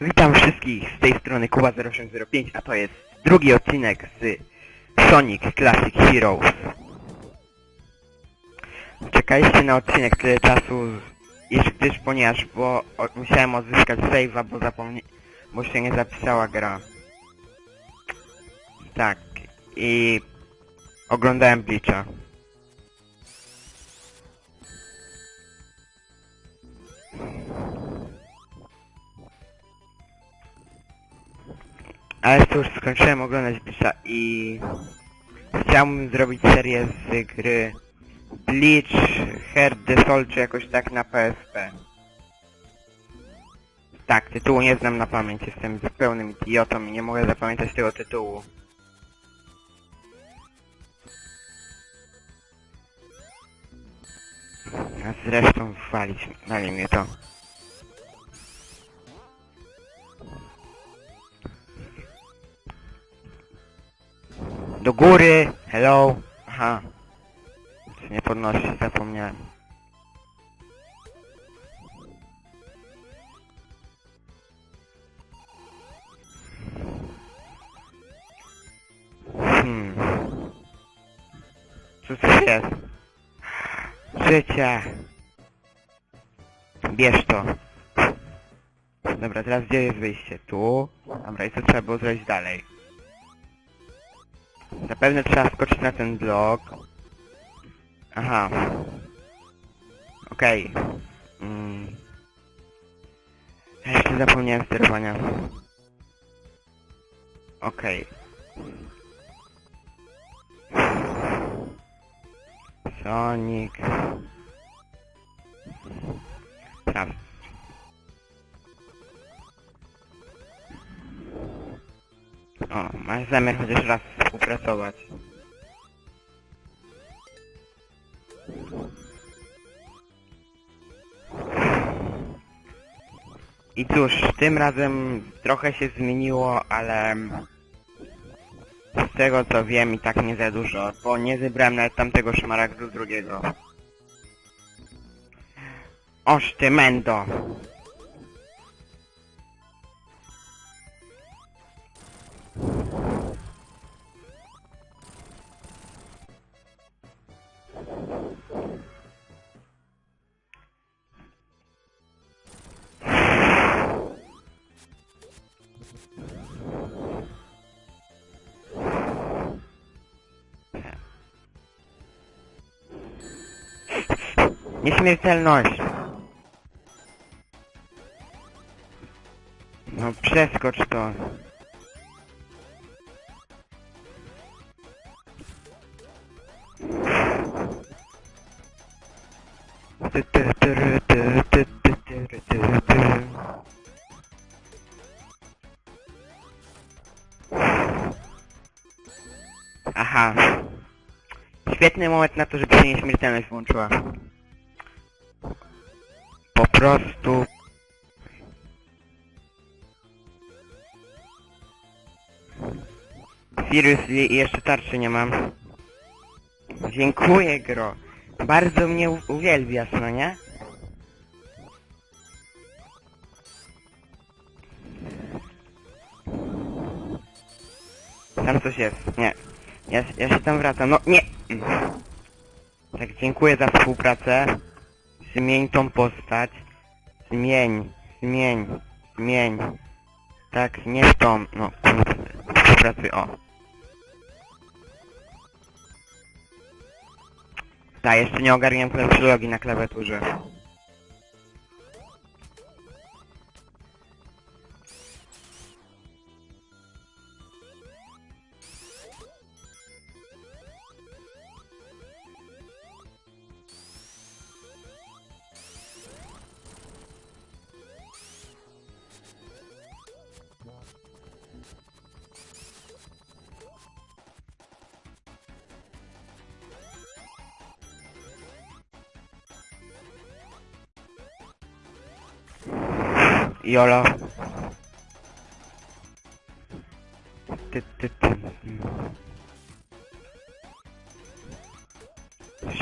Witam wszystkich z tej strony Kuba0805, a to jest drugi odcinek z Sonic Classic Heroes. Czekaliście na odcinek tyle czasu, iż gdyż ponieważ, bo musiałem odzyskać save'a, bo zapomnie... bo się nie zapisała gra. Tak, i oglądałem Bleacha. Ale cóż, skończyłem oglądać Bleacha i chciałbym zrobić serię z gry Bleach Heart the Soul, czy jakoś tak na PSP. Tak, tytułu nie znam na pamięć, jestem zupełnym idiotą i nie mogę zapamiętać tego tytułu. A zresztą walić, wali mnie to. Do góry! Hello! Aha. Się nie podnosi, zapomniałem. Hmm. Co to jest? Życie! Bierz to. Dobra, teraz gdzie jest wyjście? Tu. Dobra, i co trzeba było zrobić dalej? Zapewne trzeba skoczyć na ten blok. Aha. Okej. Mm. Ja Jeszcze zapomniałem sterowania. Okej. Sonic. Teraz. O, masz zamiar chociaż raz współpracować. I cóż, tym razem trochę się zmieniło, ale z tego co wiem i tak nie za dużo, bo nie zebrałem nawet tamtego szmaragdu drugiego. Oż ty mendo! Nieśmiertelność! No przeskocz to. Aha. Świetny moment na to, żeby się nieśmiertelność włączyła. Prostu... Seriously, jeszcze tarczy nie mam. Dziękuję, Gro. Bardzo mnie uwielbiasz, no nie? Tam coś jest. Nie. Ja, ja się tam wracam. No, nie! Tak, dziękuję za współpracę. Zmień tą postać. Zmień, zmień, zmień. Tak, nie w tą. No, kurde. Współpracuj, o. Tak, jeszcze nie ogarniam przylogii na klawiaturze. Jolo. Ty, ty, ty.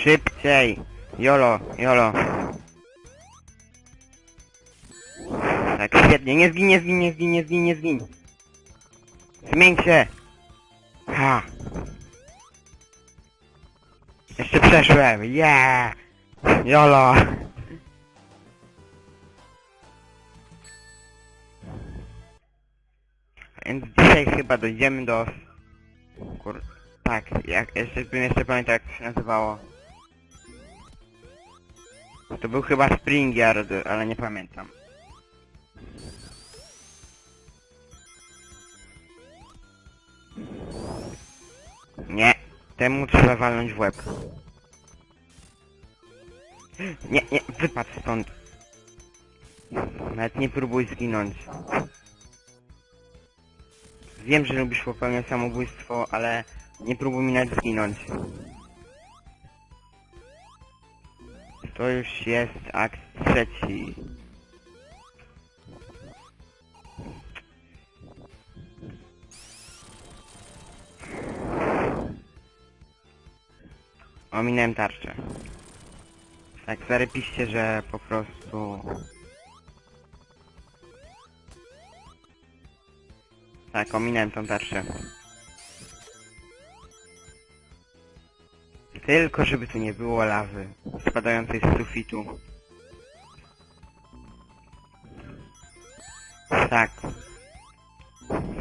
Szybciej! Jolo, jolo. Tak, Świetnie, nie zgin, nie zgin, nie zgin, nie zgin, nie zgin. Zmień się. Ha. Jeszcze przeszłem, yeah! Jolo! Więc dzisiaj chyba dojdziemy do... Kur... Tak, jak, jeszcze bym jeszcze pamiętał jak to się nazywało. To był chyba Spring Yard, ale nie pamiętam. Nie, temu trzeba walnąć w łeb. Nie, nie, wypadł stąd. Nawet nie próbuj zginąć. Wiem, że lubisz popełniać samobójstwo, ale nie próbuj mi nawet zginąć. To już jest akt trzeci. Ominąłem tarczę. Tak, zarypiście, że po prostu... Tak, ominąłem tą tarczę. Tylko żeby tu nie było lawy spadającej z sufitu. Tak.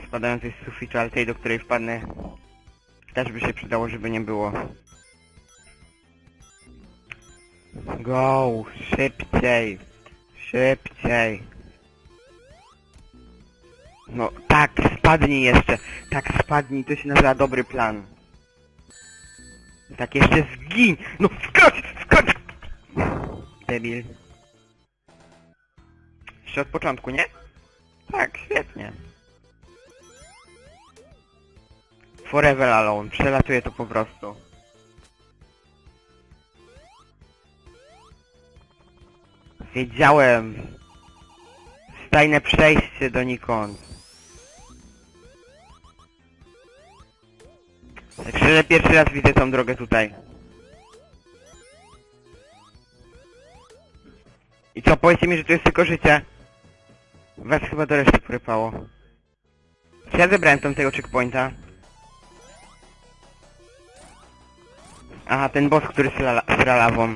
Spadającej z sufitu, ale tej, do której wpadnę też by się przydało, żeby nie było. Go! Szybciej! Szybciej! No tak, spadnij jeszcze! Tak, spadnij, to się nazywa dobry plan. Tak, jeszcze zgin! No skocz! Skocz! Debil. Jeszcze od początku, nie? Tak, świetnie. Forever alone, przelatuję to po prostu. Wiedziałem. Stajne przejście donikąd. Tak szczerze pierwszy raz widzę tą drogę tutaj. I co, powiedzcie mi, że to jest tylko życie? Was chyba do reszty porypało. Czy ja zebrałem tam tego checkpointa? Aha, ten boss, który sra sra lawą.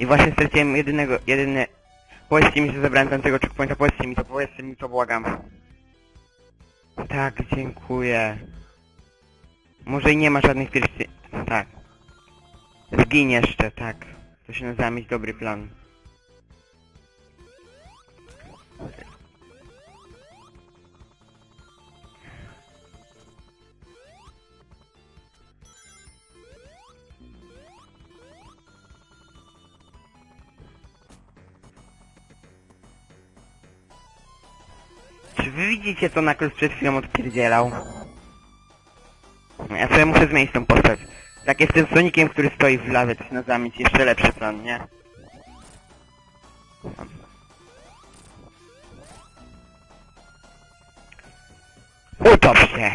I właśnie straciłem jedynego, jedyny... Powiedzcie mi, że zebrałem tam tego checkpointa, powiedzcie mi to, powiedzcie mi to, błagam. Tak, dziękuję. Może i nie ma żadnych pierścieni... Tak. Zgin jeszcze, tak. To się nazywa mieć dobry plan. Czy wy widzicie co Knuckles przed chwilą odpierdzielał? Ja sobie muszę zmienić tą postać. Tak jestem Sonikiem, który stoi w lawie, to się nazywa jeszcze lepszy plan, nie? Utop się!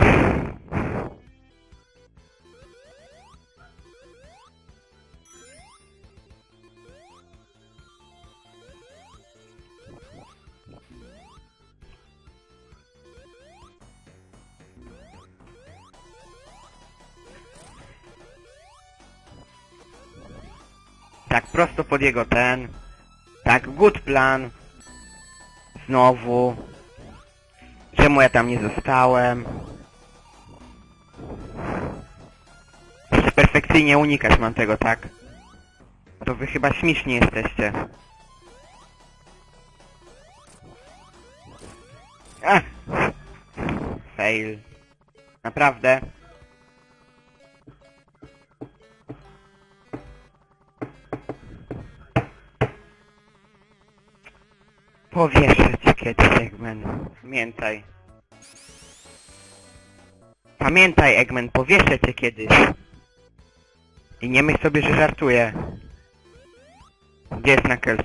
Tak, prosto pod jego ten. Tak, good plan. Znowu. Czemu ja tam nie zostałem? Perfekcyjnie unikać mam tego, tak? To wy chyba śmieszni jesteście. Ach! Fail. Naprawdę? Powieszę cię kiedyś, Eggman. Pamiętaj. Pamiętaj, Eggman, powieszę cię kiedyś. I nie myśl sobie, że żartuję. Gdzie jest Knuckles?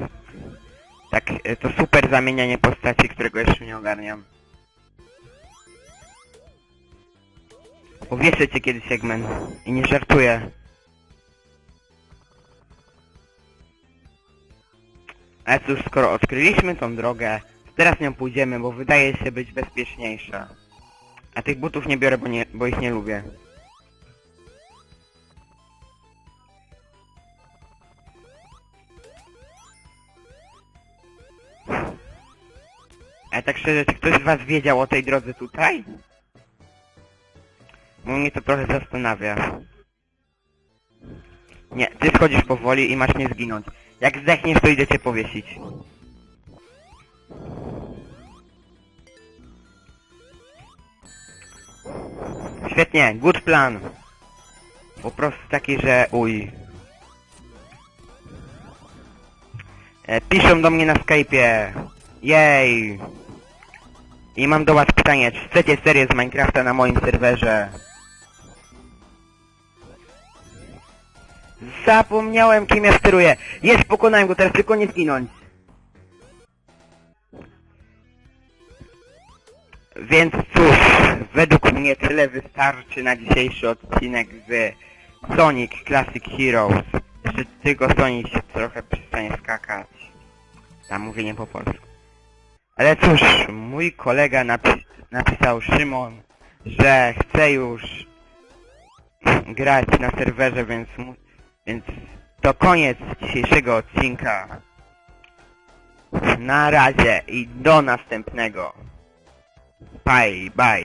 Tak, e, to super zamienianie postaci, którego jeszcze nie ogarniam. Powieszę cię kiedyś, Eggman. I nie żartuję. Ale cóż, skoro odkryliśmy tą drogę, teraz nią pójdziemy, bo wydaje się być bezpieczniejsza. A tych butów nie biorę, bo, nie, bo ich nie lubię. A tak szczerze, czy ktoś z was wiedział o tej drodze tutaj? Bo mnie to trochę zastanawia. Nie, ty schodzisz powoli i masz nie zginąć. Jak zdechniesz, to idę cię powiesić. Świetnie, good plan. Po prostu taki, że uj. E, piszą do mnie na Skype'ie. Jej. I mam do was pytanie, czy chcecie serię z Minecrafta na moim serwerze? Zapomniałem kim ja steruję. Jest, pokonałem go, teraz tylko nie zginąć. Więc cóż, według mnie tyle wystarczy na dzisiejszy odcinek z Sonic Classic Heroes. Jeszcze tylko Sonic się trochę przestanie skakać. Tam mówienie po polsku. Ale cóż, mój kolega napi napisał Szymon, że chce już grać na serwerze, więc, mu więc to koniec dzisiejszego odcinka. Na razie i do następnego. Bye, bye.